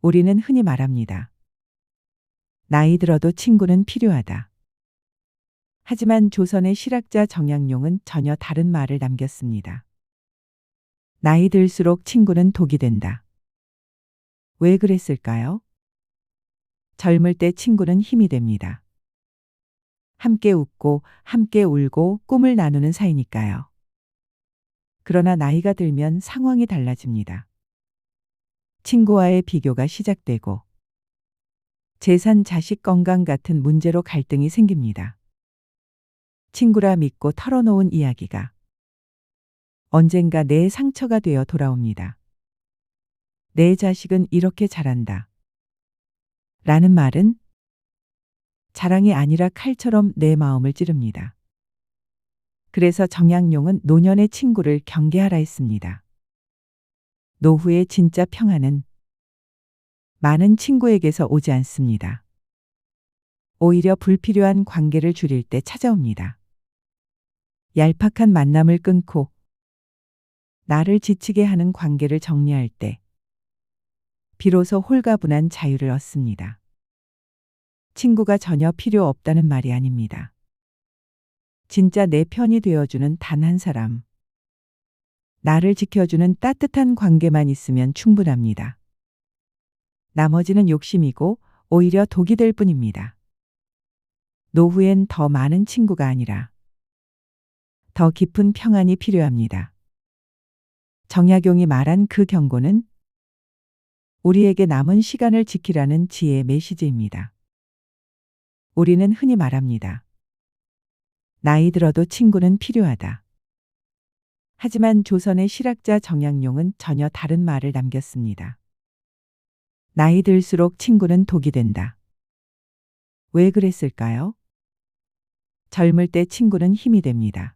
우리는 흔히 말합니다. 나이 들어도 친구는 필요하다. 하지만 조선의 실학자 정약용은 전혀 다른 말을 남겼습니다. 나이 들수록 친구는 독이 된다. 왜 그랬을까요? 젊을 때 친구는 힘이 됩니다. 함께 웃고 함께 울고 꿈을 나누는 사이니까요. 그러나 나이가 들면 상황이 달라집니다. 친구와의 비교가 시작되고 재산, 자식 건강 같은 문제로 갈등이 생깁니다. 친구라 믿고 털어놓은 이야기가 언젠가 내 상처가 되어 돌아옵니다. 내 자식은 이렇게 자란다. 라는 말은 자랑이 아니라 칼처럼 내 마음을 찌릅니다. 그래서 정약용은 노년의 친구를 경계하라 했습니다. 노후의 진짜 평안은 많은 친구에게서 오지 않습니다. 오히려 불필요한 관계를 줄일 때 찾아옵니다. 얄팍한 만남을 끊고 나를 지치게 하는 관계를 정리할 때 비로소 홀가분한 자유를 얻습니다. 친구가 전혀 필요 없다는 말이 아닙니다. 진짜 내 편이 되어주는 단 한 사람. 나를 지켜주는 따뜻한 관계만 있으면 충분합니다. 나머지는 욕심이고 오히려 독이 될 뿐입니다. 노후엔 더 많은 친구가 아니라 더 깊은 평안이 필요합니다. 정약용이 말한 그 경고는 우리에게 남은 시간을 지키라는 지혜의 메시지입니다. 우리는 흔히 말합니다. 나이 들어도 친구는 필요하다. 하지만 조선의 실학자 정약용은 전혀 다른 말을 남겼습니다. 나이 들수록 친구는 독이 된다. 왜 그랬을까요? 젊을 때 친구는 힘이 됩니다.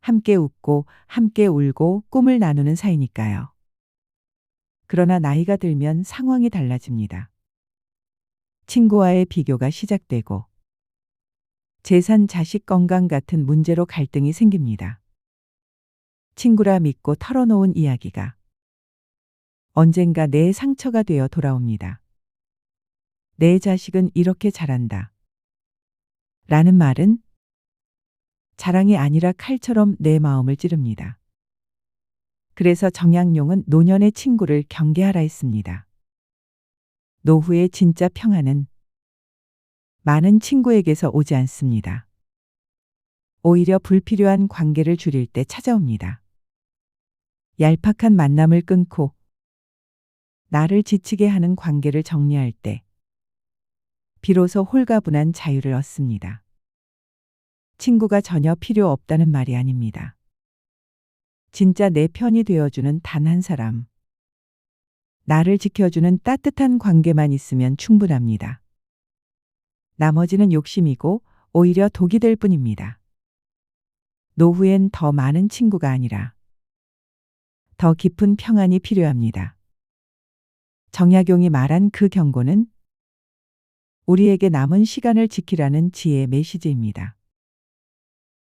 함께 웃고 함께 울고 꿈을 나누는 사이니까요. 그러나 나이가 들면 상황이 달라집니다. 친구와의 비교가 시작되고 재산, 자식 건강 같은 문제로 갈등이 생깁니다. 친구라 믿고 털어놓은 이야기가 언젠가 내 상처가 되어 돌아옵니다. 내 자식은 이렇게 자란다. 라는 말은 자랑이 아니라 칼처럼 내 마음을 찌릅니다. 그래서 정약용은 노년의 친구를 경계하라 했습니다. 노후의 진짜 평안은 많은 친구에게서 오지 않습니다. 오히려 불필요한 관계를 줄일 때 찾아옵니다. 얄팍한 만남을 끊고 나를 지치게 하는 관계를 정리할 때 비로소 홀가분한 자유를 얻습니다. 친구가 전혀 필요 없다는 말이 아닙니다. 진짜 내 편이 되어주는 단 한 사람. 나를 지켜주는 따뜻한 관계만 있으면 충분합니다. 나머지는 욕심이고 오히려 독이 될 뿐입니다. 노후엔 더 많은 친구가 아니라 더 깊은 평안이 필요합니다. 정약용이 말한 그 경고는 우리에게 남은 시간을 지키라는 지혜의 메시지입니다.